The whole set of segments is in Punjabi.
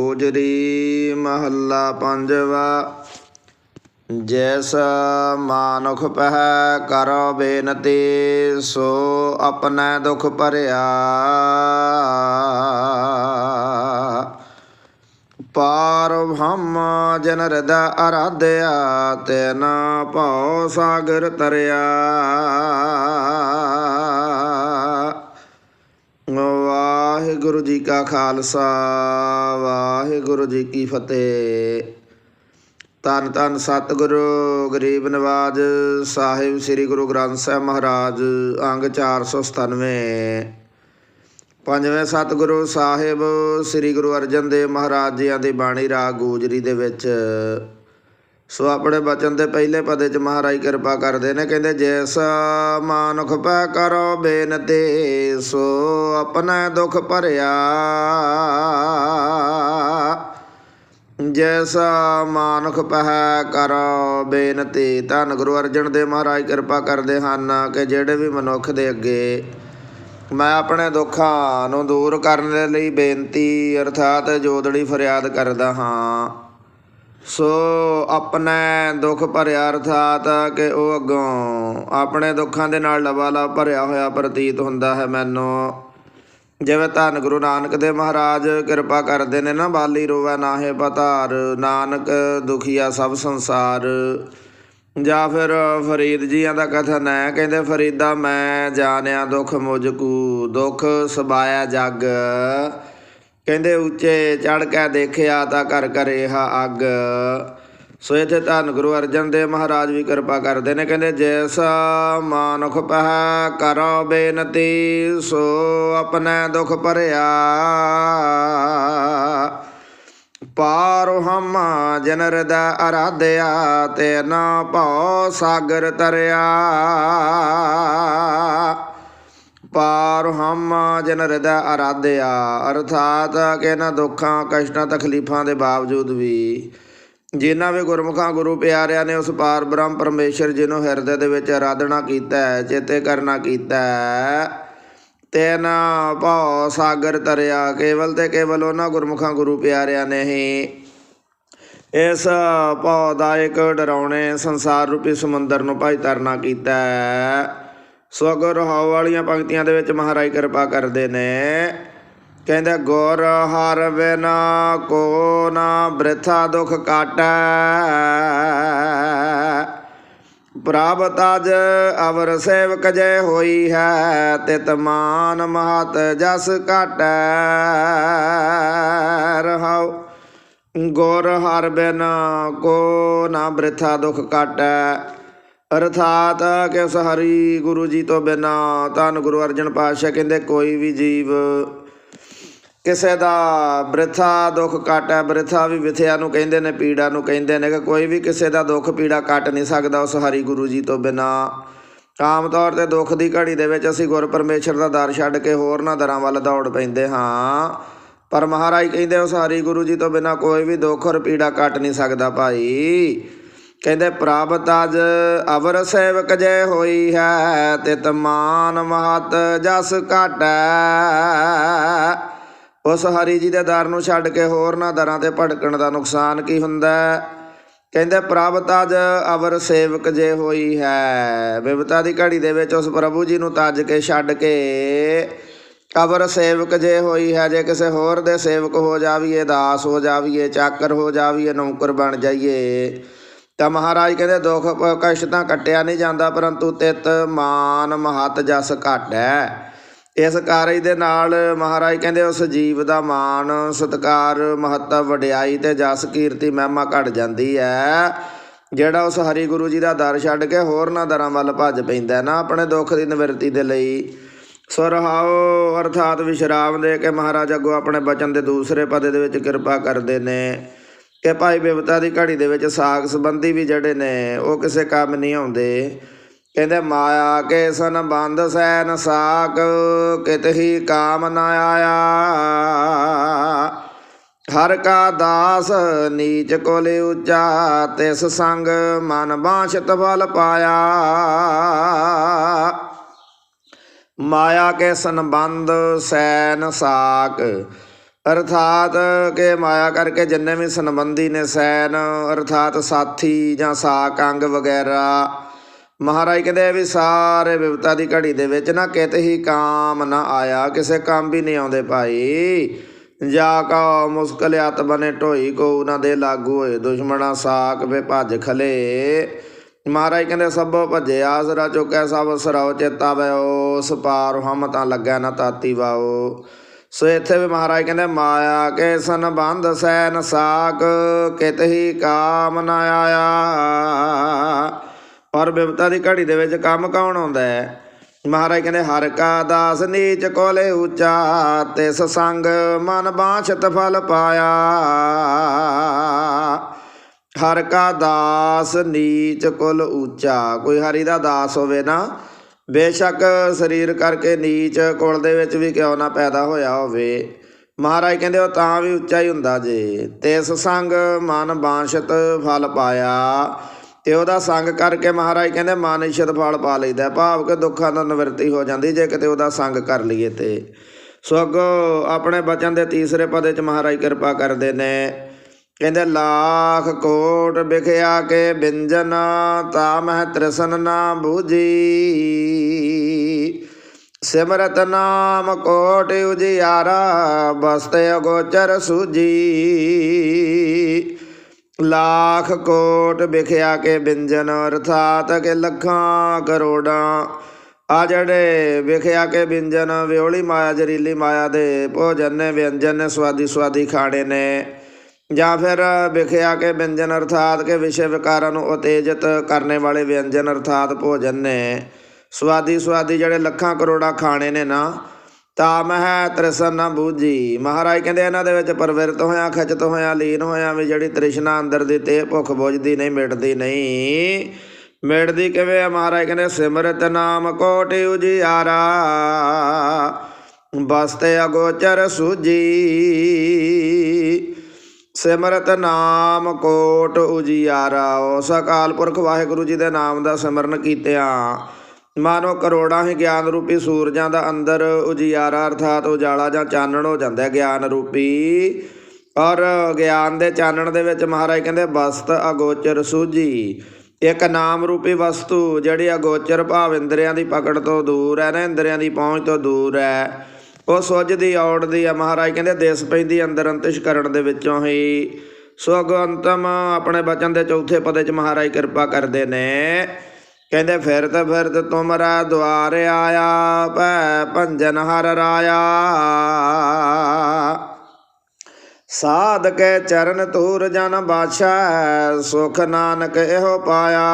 ਗੋਜਰੀ ਮਹੱਲਾ ਪੰਜਵਾ, ਜੈਸਾ ਮਾਨੁਖ ਪਹਿ ਕਰੋ ਬੇਨਤੀ, ਸੋ ਆਪਣਾ ਦੁਖ ਭਰਿਆ। ਪਾਰ ਬ੍ਰਹਮ ਜਨ ਹਿਰਦੈ ਅਰਾਧਿਆ, ਤੈਨ ਭਉ ਸਾਗਰ ਤਰਿਆ। ਵਾਹਿਗੁਰੂ ਜੀ ਕਾ ਖਾਲਸਾ, ਵਾਹਿਗੁਰੂ ਜੀ ਕੀ ਫਤਿਹ। ਧੰਨ ਧੰਨ ਸਤਿਗੁਰੂ, ਗਰੀਬ ਨਵਾਜ ਸਾਹਿਬ, ਸ੍ਰੀ ਗੁਰੂ ਗ੍ਰੰਥ ਸਾਹਿਬ ਮਹਾਰਾਜ, ਅੰਗ 497 ਪੰਜਵੇਂ ਸਤਿਗੁਰੂ ਸਾਹਿਬ, ਸ੍ਰੀ ਗੁਰੂ ਅਰਜਨ ਦੇਵ ਮਹਾਰਾਜ ਜੀਆਂ ਦੀ ਬਾਣੀ ਰਾਗ, ਗੋਜਰੀ ਦੇ ਵਿੱਚ। ਸੋ ਆਪਣੇ ਬਚਨ ਦੇ ਪਹਿਲੇ ਪਦੇ ਚ ਮਹਾਰਾਜ ਕਿਰਪਾ ਕਰਦੇ ਨੇ, ਕਹਿੰਦੇ ਜੈਸ ਮਾਨੁਖ ਪੈ ਕਰੋ ਬੇਨਤੀ, ਸੋ ਆਪਣਾ ਦੁੱਖ ਭਰਿਆ। ਜੈਸਾ ਮਾਨੁਖ ਪਹਿ ਕਰੋ ਬੇਨਤੀ, ਧੰਨ ਗੁਰੂ ਅਰਜਨ ਦੇ ਮਹਾਰਾਜ ਕਿਰਪਾ ਕਰਦੇ ਹਨ ਕਿ ਜਿਹੜੇ ਵੀ ਮਨੁੱਖ ਦੇ ਅੱਗੇ ਮੈਂ ਆਪਣੇ ਦੁੱਖਾਂ ਨੂੰ ਦੂਰ ਕਰਨ ਦੇ ਲਈ ਬੇਨਤੀ, ਅਰਥਾਤ ਜੋਦੜੀ ਫਰਿਆਦ ਕਰਦਾ ਹਾਂ। ਸੋ ਆਪਣੇ ਦੁੱਖ ਭਰਿਆ ਅਰਥਾਤ ਕਿ ਉਹ ਅੱਗੋਂ ਆਪਣੇ ਦੁੱਖਾਂ ਦੇ ਨਾਲ ਲਵਾਲਾ ਭਰਿਆ ਹੋਇਆ ਪ੍ਰਤੀਤ ਹੁੰਦਾ ਹੈ ਮੈਨੂੰ। ਜਿਵੇਂ ਧੰਨ ਗੁਰੂ ਨਾਨਕ ਦੇ ਮਹਾਰਾਜ ਕਿਰਪਾ ਕਰਦੇ ਨੇ ਨਾ ਬਾਲੀ ਰੋਵੈ ਨਾਹੇ ਪਤਾਰ, ਨਾਨਕ ਦੁਖੀਆ ਸਭ ਸੰਸਾਰ। ਜਾਂ ਫਿਰ ਫਰੀਦ ਜੀਆਂ ਦਾ ਕਥਨ ਹੈ, ਕਹਿੰਦੇ ਫਰੀਦਾ ਮੈਂ ਜਾਣਿਆ ਦੁੱਖ ਮੁਝ ਕੂ, ਦੁੱਖ ਸਬਾਇਆ ਜਗ। ਕਹਿੰਦੇ ਉੱਚੇ ਚੜ ਕੇ ਦੇਖਿਆ ਤਾਂ ਕਰ ਕਰੇ ਹਾ ਅੱਗ। ਸੋ ਇਥੇ ਧੰਨ ਗੁਰੂ ਅਰਜਨ ਦੇਵ ਮਹਾਰਾਜ ਵੀ ਕਿਰਪਾ ਕਰਦੇ ਨੇ। ਕਹਿੰਦੇ ਜੈਸਾ ਮਾਨੁਖ ਪਹਿ ਕਰੋ ਬੇਨਤੀ, ਸੋ ਆਪਣੇ ਦੁੱਖ ਭਰਿਆ। ਪਾਰ ਹਮ ਜਨ ਹਿਰਦੈ ਅਰਾਧਿਆ, ਤੇ ਨਾ ਭਉ ਸਾਗਰ ਤਰਿਆ। ਪਾਰ ਹਮ ਜਨ ਹਿਰਦੈ ਅਰਾਧਿਆ, ਅਰਥਾਤ ਕਿ ਇਹਨਾਂ ਦੁੱਖਾਂ ਕਸ਼ਟਾਂ ਤਕਲੀਫਾਂ ਦੇ ਬਾਵਜੂਦ ਵੀ। ਜਿਨ੍ਹਾਂ ਵੀ ਗੁਰਮੁਖਾਂ ਗੁਰੂ ਪਿਆਰਿਆਂ ਨੇ ਉਸ ਪਾਰ ਬ੍ਰਹਮ ਪਰਮੇਸ਼ਰ ਜੀ ਨੂੰ ਹਿਰਦੇ ਦੇ ਵਿੱਚ ਆਰਾਧਨਾ ਕੀਤਾ ਹੈ ਚੇਤੇ ਕਰਨਾ ਕੀਤਾ ਹੈ ਤੈਨ ਭਉ ਸਾਗਰ ਤਰਿਆ ਕੇਵਲ ਤੇ ਕੇਵਲ ਉਹਨਾਂ ਗੁਰਮੁਖਾਂ ਗੁਰੂ ਪਿਆਰਿਆਂ ਨੇ ਹੀ ਇਸ ਭਉ ਦਾ ਇੱਕ ਡਰਾਉਣੇ ਸੰਸਾਰ ਰੂਪੀ ਸਮੁੰਦਰ ਨੂੰ ਭਾਈ ਤਰਨਾ ਕੀਤਾ। ਹੈ ਸੋ ਅਗਰ ਰਹਾਉ ਵਾਲੀਆਂ ਪੰਕਤੀਆਂ ਦੇ ਵਿੱਚ ਮਹਾਰਾਜ ਕਿਰਪਾ ਕਰਦੇ ਨੇ। ਕਹਿੰਦਾ, ਗੁਰ ਹਰ ਬਿਨਾ ਕੋ ਨਾ ਬ੍ਰਿਥਾ ਦੁਖ ਕਾਟੈ। ਪ੍ਰਭ ਤਜ ਅਵਰ ਸੇਵਕ ਜੈ ਹੋਈ ਹੈ, ਤਿਤ ਮਾਨ ਮਹਤ ਜਸ ਕਾਟੈ ਰਹਾਉ, ਗੁਰ ਹਰ ਬਿਨ ਕੋ ਨਾ ਬ੍ਰਿਥਾ ਦੁਖ ਕਾਟੈ। ਅਰਥਾਤ ਕਿ ਉਸ ਹਰੀ ਗੁਰੂ ਜੀ ਤੋਂ ਬਿਨਾ ਧੰਨ ਗੁਰੂ ਅਰਜਨ ਪਾਤਸ਼ਾਹ ਕਹਿੰਦੇ ਕੋਈ ਵੀ ਜੀਵ ਕਿਸੇ ਦਾ ਬ੍ਰਿਥਾ ਦੁੱਖ ਕਾਟੈ ਬ੍ਰਿਥਾ ਵੀ ਵਿਥਿਆ ਨੂੰ ਕਹਿੰਦੇ ਨੇ, ਪੀੜਾ ਨੂੰ ਕਹਿੰਦੇ ਨੇ ਕਿ ਕੋਈ ਵੀ ਕਿਸੇ ਦਾ ਦੁੱਖ, ਪੀੜਾ ਕੱਟ ਨਹੀਂ ਸਕਦਾ ਉਸ ਹਰੀ ਗੁਰੂ ਜੀ ਤੋਂ ਬਿਨਾ। ਆਮ ਤੌਰ ਤੇ ਦੁੱਖ ਦੀ ਘੜੀ ਦੇ ਵਿੱਚ ਅਸੀਂ ਗੁਰ ਪਰਮੇਸ਼ਰ ਦਾ ਦਰ ਛੱਡ ਕੇ ਹੋਰ ਨਾ ਦਰਾਂ ਵੱਲ ਦੌੜ ਪੈਂਦੇ ਹਾਂ। ਪਰ ਮਹਾਰਾਜ ਕਹਿੰਦੇ ਉਸ ਹਰੀ ਗੁਰੂ ਜੀ ਤੋਂ ਬਿਨਾ ਕੋਈ ਵੀ ਦੁੱਖ ਔਰ ਪੀੜਾ ਕੱਟ ਨਹੀਂ ਸਕਦਾ ਭਾਈ। ਕਹਿੰਦੇ ਪ੍ਰਾਪਤ ਅਜ ਅਵਰ ਸੇਵਕ ਜੈ ਹੋਈ ਹੈ, ਤਿਤ ਮਾਨ ਮਹਤ ਜਸ ਘਾਟੈ। ਉਸ ਹਰੀ ਜੀ ਦੇ ਦਰ ਨੂੰ ਛੱਡ ਕੇ ਹੋਰ ਨਾ ਦਰਾਂ ਤੇ ਭਟਕਣ ਦਾ ਨੁਕਸਾਨ ਕੀ ਹੁੰਦਾ? ਕਹਿੰਦੇ ਪ੍ਰਾਪਤ ਅਜ ਅਵਰ ਸੇਵਕ ਜੇ ਹੋਈ ਹੈ। ਵਿਵਤਾ ਦੀ ਘੜੀ ਦੇ ਵਿੱਚ ਉਸ ਪ੍ਰਭੂ ਜੀ ਨੂੰ ਤੱਜ ਕੇ ਛੱਡ ਕੇ ਅਵਰ ਸੇਵਕ ਜੇ ਹੋਈ ਹੈ, ਜੇ ਕਿਸੇ ਹੋਰ ਦੇ ਸੇਵਕ ਹੋ ਜਾਵੀਏ, ਦਾਸ ਹੋ ਜਾਵੀਏ, ਚਾਕਰ ਹੋ ਜਾਵੀਏ, ਨੌਕਰ ਬਣ ਜਾਈਏ। ਤਾਂ ਮਹਾਰਾਜ ਕਹਿੰਦੇ ਦੁੱਖ ਪ- ਕਸ਼ਟ ਤਾਂ ਕੱਟਿਆ ਨਹੀਂ ਜਾਂਦਾ, ਪਰੰਤੂ ਤਿਤ ਮਾਨ ਮਹਤ ਜਸ ਘਾਟੈ। ਇਸ ਕਾਰਜ ਦੇ ਨਾਲ ਮਹਾਰਾਜ ਕਹਿੰਦੇ ਉਸ ਜੀਵ ਦਾ ਮਾਣ ਸਤਕਾਰ, ਮਹੱਤਵ, ਵਡਿਆਈ ਤੇ ਜਸ ਕੀਰਤੀ ਮਹਿਮਾ ਘਟ ਜਾਂਦੀ ਹੈ ਜਿਹੜਾ ਉਸ ਹਰੀ ਗੁਰੂ ਜੀ ਦਾ ਦਰ ਛੱਡ ਕੇ ਹੋਰ ਨਾ ਦਰਾਂ ਵੱਲ ਭੱਜ ਪੈਂਦਾ ਨਾ, ਆਪਣੇ ਦੁੱਖ ਦੀ ਨਿਵਰਤੀ ਦੇ ਲਈ। ਸੋ ਰਹਾਓ, ਅਰਥਾਤ ਵਿਸ਼ਰਾਮ ਦੇ ਕੇ ਮਹਾਰਾਜ ਅੱਗੋਂ ਆਪਣੇ ਬਚਨ ਦੇ ਦੂਸਰੇ ਪਦੇ ਦੇ ਵਿੱਚ ਕਿਰਪਾ ਕਰਦੇ ਨੇ। ਕਿ ਭਾਈ ਬਿਵਤਾ ਦੀ ਘੜੀ ਦੇ ਵਿੱਚ ਸਾਗ ਸੰਬੰਧੀ ਵੀ ਜਿਹੜੇ ਨੇ, ਉਹ ਕਿਸੇ ਕੰਮ ਨਹੀਂ ਆਉਂਦੇ। ਕਹਿੰਦੇ, ਮਾਇਆ ਕੇ ਸਨ ਬੰਦ ਸੈਨ ਸਾਕ ਕਿਤ ਹੀ ਕਾਮ ਨਾ ਆਇਆ। ਹਰ ਕਾ ਦਾਸ ਨੀਚ ਕੋਲੇ ਉੱਚਾ, ਤਿਸ ਸੰਗ ਮਨ ਬਾਛਤ ਫਲ ਪਾਇਆ। ਮਾਇਆ ਕੇ ਸੰਬੰਧ ਸੈਨ ਸਾਕ ਅਰਥਾਤ ਕਿ ਮਾਇਆ ਕਰਕੇ ਜਿੰਨੇ ਵੀ ਸੰਬੰਧੀ ਨੇ ਸੈਨ, ਅਰਥਾਤ ਸਾਥੀ ਜਾਂ ਸਾਕ, ਅੰਗ ਵਗੈਰਾ। ਮਹਾਰਾਜ ਕਹਿੰਦੇ ਵੀ ਸਾਰੇ ਵਿਵਤਾ ਦੀ ਘੜੀ ਦੇ ਵਿੱਚ ਨਾ ਕਿਤੇ ਹੀ ਕਾਮ ਨਾ ਆਇਆ, ਕਿਸੇ ਕੰਮ ਵੀ ਨਹੀਂ ਆਉਂਦੇ ਭਾਈ। ਜਾ ਕਾ ਮੁਸਕਲ ਅਤ ਬਨੇ ਢੋਈ, ਕੋ ਉਹਨਾਂ ਦੇ ਲਾਗੂ ਹੋਏ ਦੁਸ਼ਮਣਾ ਸਾਕ ਵੇ ਭੱਜ ਖਲੇ। ਮਹਾਰਾਜ ਕਹਿੰਦੇ ਸਭੋ ਭੱਜੇ ਆਸਰਾ ਚੁੱਕੈ, ਸਭ ਸਰਾਉ ਚੇਤਾ ਵੈ ਉਸ ਪਾਰ, ਹਮ ਤਾਂ ਲੱਗਿਆ ਨਾ ਤਾਤੀ ਵਾਓ। ਸੋ ਇੱਥੇ ਵੀ ਮਹਾਰਾਜ ਕਹਿੰਦੇ, ਮਾਇਆ ਕੇ ਸੰਬੰਧ ਸੈਨ ਸਾਕ, ਕਿਤ ਹੀ ਕਾਮ ਨਾ ਆਇਆ। ਔਰ ਬਿਪਤਾ ਦੀ ਘੜੀ ਦੇ ਵਿੱਚ ਕੰਮ ਕੌਣ ਆਉਂਦਾ ਹੈ? ਮਹਾਰਾਜ ਕਹਿੰਦੇ, ਹਰ ਕਾ ਦਾਸ ਨੀਚ ਕੋਲੇ ਉੱਚਾ, ਤਿਸ ਸੰਗ ਮਨ ਬਾਛਤ ਫਲ ਪਾਇਆ। ਹਰ ਕਾ ਦਾਸ ਨੀਚ ਕੁਲ ਉੱਚਾ, ਕੋਈ ਹਰੀ ਦਾ ਦਾਸ ਹੋਵੇ ਨਾ ਬੇਸ਼ੱਕ ਸਰੀਰ ਕਰਕੇ ਨੀਚ ਕੁਲ ਦੇ ਵਿੱਚ ਵੀ ਕਿਉਂ ਨਾ ਪੈਦਾ ਹੋਇਆ ਹੋਵੇ। ਮਹਾਰਾਜ ਕਹਿੰਦੇ, ਉਹ ਤਾਂ ਵੀ ਉੱਚਾ ਹੀ ਹੁੰਦਾ ਜੇ। ਤਿਸ ਸੰਗ ਮਨ ਬਾਂਸ਼ਤ ਫਲ ਪਾਇਆ। ਤੇ ਉਹਦਾ ਸੰਗ ਕਰਕੇ ਮਹਾਰਾਜ ਕਹਿੰਦੇ, ਮਨ ਇਸ਼ਤ ਫਲ ਪਾ ਲਈਦਾ। ਭਾਵ ਕਿ ਦੁੱਖਾਂ ਦਾ ਨਿਵਰਤੀ ਹੋ ਜਾਂਦੀ, ਜੇ ਕਿਤੇ ਉਹਦਾ ਸੰਗ ਕਰ ਲਈਏ ਤੇ। ਸੋ ਅੱਗੋਂ ਆਪਣੇ ਬਚਨ ਦੇ ਤੀਸਰੇ ਪਦੇ ਚ ਮਹਾਰਾਜ ਕਿਰਪਾ ਕਰਦੇ ਨੇ। ਕਹਿੰਦੇ, ਲਾਖ ਕੋਟ ਵਿਖਿਆ ਕੇ ਬਿੰਜਨ, ਤਾ ਮਹਿ ਤ੍ਰਿਸ਼ਨ ਨਾ ਬੂਜੀ ਸਿਮਰਤ ਨਾਮ ਕੋਟ ਉਜਿਆਰਾ ਬਸਤੇ ਅਗੋਚਰ ਸੂਜੀ ਲੱਖ ਕੋਟ ਵਿਖਿਆ ਕੇ ਬਿੰਜਨ, ਅਰਥਾਤ ਕਿ ਲੱਖਾਂ ਕਰੋੜਾਂ। ਆ ਜਿਹੜੇ ਵਿਖਿਆ ਕੇ ਬਿੰਜਨ, ਵਿਓਲੀ ਮਾਇਆ, ਜ਼ਰੀਲੀ ਮਾਇਆ ਦੇ ਭੋਜਨ ਨੇ, ਵਿਅੰਜਨ ਨੇ ਸਵਾਦੀ ਸਵਾਦੀ ਖਾਣੇ ਨੇ। ਜਾਂ ਫਿਰ ਵਿਖਿਆ ਕੇ ਵਿਅੰਜਨ ਅਰਥਾਤ ਕਿ ਵਿਸ਼ੇ ਵਿਕਾਰਾਂ ਨੂੰ ਉਤੇਜਿਤ ਕਰਨੇ ਵਾਲੇ ਵਿਅੰਜਨ ਅਰਥਾਤ ਭੋਜਨ ਨੇ। ਸਵਾਦੀ ਸਵਾਦੀ ਜਿਹੜੇ ਲੱਖਾਂ ਕਰੋੜਾਂ ਖਾਣੇ ਨੇ ਨਾ, ਤਾ ਹੈ ਤ੍ਰਿਸ਼ਨ ਨਾ ਬੂਝੀ। ਮਹਾਰਾਜ ਕਹਿੰਦੇ ਇਹਨਾਂ ਦੇ ਵਿੱਚ ਪਰਵਿਰਤ ਹੋਇਆ ਖਚਤ ਹੋਇਆ, ਲੀਨ ਹੋਇਆ ਵੀ ਜਿਹੜੀ ਤ੍ਰਿਸ਼ਨਾ ਅੰਦਰ ਦੀ ਤੇ ਭੁੱਖ ਬੁਝਦੀ ਨਹੀਂ, ਮਿਟਦੀ ਨਹੀਂ। ਮਿਟਦੀ ਕਿਵੇਂ ਆ ਮਹਾਰਾਜ ਕਹਿੰਦੇ, ਸਿਮਰਤ ਨਾਮ ਕੋਟਿ ਉਜਿਆਰਾ, ਬਸਤੇ ਅਗੋਚਰ ਸੂਜੀ। ਸਿਮਰਤ ਨਾਮ ਕੋਟ ਉਜੀਆਰਾ ਉਸ ਅਕਾਲ ਪੁਰਖ ਵਾਹਿਗੁਰੂ ਜੀ ਦੇ ਨਾਮ ਦਾ ਸਿਮਰਨ ਕੀਤਿਆਂ। ਮਾਨੋ ਕਰੋੜਾਂ ਹੀ ਗਿਆਨ ਰੂਪੀ ਸੂਰਜਾਂ ਦਾ ਅੰਦਰ ਉਜੀਆਰਾ, ਅਰਥਾਤ ਉਜਾਲਾ ਜਾਂ ਚਾਨਣ ਹੋ ਜਾਂਦਾ ਗਿਆਨ ਰੂਪੀ। ਔਰ ਗਿਆਨ ਦੇ ਚਾਨਣ ਦੇ ਵਿੱਚ ਮਹਾਰਾਜ ਕਹਿੰਦੇ ਬਸਤ ਅਗੋਚਰ ਸੂਝੀ। ਇੱਕ ਨਾਮ ਰੂਪੀ ਵਸਤੂ, ਜਿਹੜੀ ਅਗੋਚਰ ਭਾਵ ਇੰਦਰੀਆਂ ਦੀ ਪਕੜ ਤੋਂ ਦੂਰ ਹੈ, ਨਾ ਇੰਦਰੀਆਂ ਦੀ ਪਹੁੰਚ ਤੋਂ ਦੂਰ ਹੈ। ਉਹ ਸੁੱਝਦੀ ਔੜਦੀ ਆ, ਮਹਾਰਾਜ ਕਹਿੰਦੇ ਦੇਸ ਪੈਂਦੀ ਅੰਦਰ ਅੰਤਿਸ਼ ਕਰਨ ਦੇ ਵਿੱਚੋਂ ਹੀ। ਸੋ ਅੰਤਮ ਆਪਣੇ ਬਚਨ ਦੇ ਚੌਥੇ ਪਦੇ ਚ ਮਹਾਰਾਜ ਕਿਰਪਾ ਕਰਦੇ ਨੇ। ਕਹਿੰਦੇ, ਫਿਰਤ ਫਿਰਤ ਤੁਮਰਾ ਦੁਆਰ ਆਇਆ, ਭੈ ਭੰਜਨ ਹਰ ਰਾਇਆ। ਸਾਧ ਕੇ ਚਰਨ ਤੂਰ ਜਨ ਬਾਛਾ, ਸੁਖ ਨਾਨਕ ਇਹੋ ਪਾਇਆ।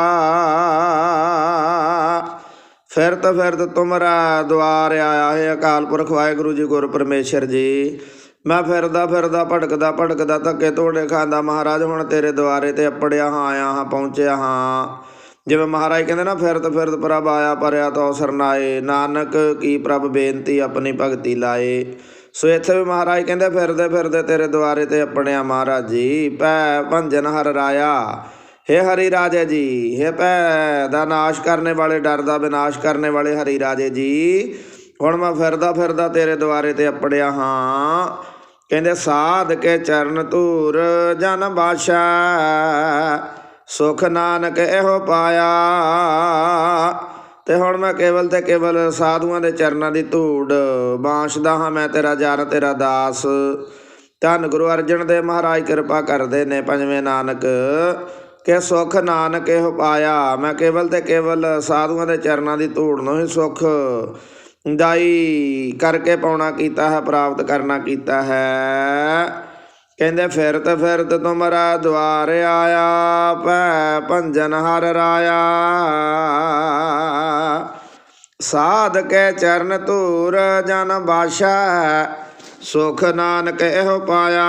ਫਿਰਤ ਫਿਰਤ ਤੁਮਰਾ ਦੁਆਰ ਆਇਆ ਹੈ ਅਕਾਲ ਪੁਰਖ ਵਾਹਿਗੁਰੂ ਜੀ ਗੁਰ ਪਰਮੇਸ਼ਰ ਜੀ। ਮੈਂ ਫਿਰਦਾ ਫਿਰਦਾ ਭਟਕਦਾ ਭਟਕਦਾ ਧੱਕੇ ਤੋੜੇ ਖਾਂਦਾ, ਮਹਾਰਾਜ ਹੁਣ ਤੇਰੇ ਦੁਆਰੇ ਤੇ ਅਪੜਿਆ ਹਾਂ, ਆਇਆ ਹਾਂ, ਪਹੁੰਚਿਆ ਹਾਂ। ਜਿਵੇਂ ਮਹਾਰਾਜ ਕਹਿੰਦੇ ਨਾ, ਫਿਰਤ ਫਿਰਤ ਪ੍ਰਭ ਆਇਆ, ਪਰਿਆ ਤੋ ਸਰਨਾਏ ਨਾਨਕ ਕੀ ਪ੍ਰਭ ਬੇਨਤੀ ਆਪਣੀ ਭਗਤੀ ਲਾਏ। ਸੋ ਇੱਥੇ ਵੀ ਮਹਾਰਾਜ ਕਹਿੰਦੇ, ਫਿਰਦੇ ਫਿਰਦੇ ਤੇਰੇ ਦੁਆਰੇ ਤੇ ਆਪਣਿਆ ਮਹਾਰਾਜ ਜੀ। ਪੈ ਭੰਜਨ ਹਰ ਰਾਇਆ। ਹੇ ਹਰੀ ਰਾਜੇ ਜੀ, ਹੇ ਭੈ ਦਾ ਨਾਸ਼ ਕਰਨੇ ਵਾਲੇ, ਡਰ ਦਾ ਵਿਨਾਸ਼ ਕਰਨੇ ਵਾਲੇ ਹਰੀ ਰਾਜੇ ਜੀ, ਹੁਣ ਮੈਂ ਫਿਰਦਾ ਫਿਰਦਾ ਤੇਰੇ ਦੁਆਰੇ ਤੇ ਅਪੜਿਆ ਹਾਂ। ਕਹਿੰਦੇ, ਸਾਧ ਕੇ ਚਰਨ ਧੂਰ ਜਨ ਬਾਸ਼ਾ, ਸੁਖ ਨਾਨਕ ਇਹੋ ਪਾਇਆ। ਤੇ ਹੁਣ ਮੈਂ ਕੇਵਲ ਤੇ ਕੇਵਲ ਸਾਧੂਆਂ ਦੇ ਚਰਨਾਂ ਦੀ ਧੂੜ ਬਾਂਸ਼ਦਾ ਹਾਂ, ਮੈਂ ਤੇਰਾ ਜਨ ਤੇਰਾ ਦਾਸ। ਧੰਨ ਗੁਰੂ ਅਰਜਨ ਦੇਵ ਮਹਾਰਾਜ, ਕਿਰਪਾ ਕਰਦੇ ਨੇ ਪੰਜਵੇਂ ਨਾਨਕ। ਕਿ ਸੁਖ ਨਾਨਕ ਇਹੋ ਪਾਇਆ। ਮੈਂ ਕੇਵਲ ਤੇ ਕੇਵਲ ਸਾਧੂਆਂ ਦੇ ਚਰਨਾਂ ਦੀ ਧੂੜ ਨੂੰ ਹੀ ਸੁਖ ਦਾਈ ਕਰਕੇ ਪਾਉਣਾ ਕੀਤਾ ਹੈ, ਪ੍ਰਾਪਤ ਕਰਨਾ ਕੀਤਾ ਹੈ। ਕਹਿੰਦੇ, ਫਿਰਤ ਫਿਰਤ ਤੁਮਰਾ ਦੁਆਰ ਆਇਆ, ਭੈ ਭੰਜਨ ਹਰ ਰਾਇਆ। ਸਾਧ ਕੇ ਚਰਨ ਧੂਰ ਜਨ ਬਾਸ਼ਾ, ਸੁਖ ਨਾਨਕ ਇਹੋ ਪਾਇਆ।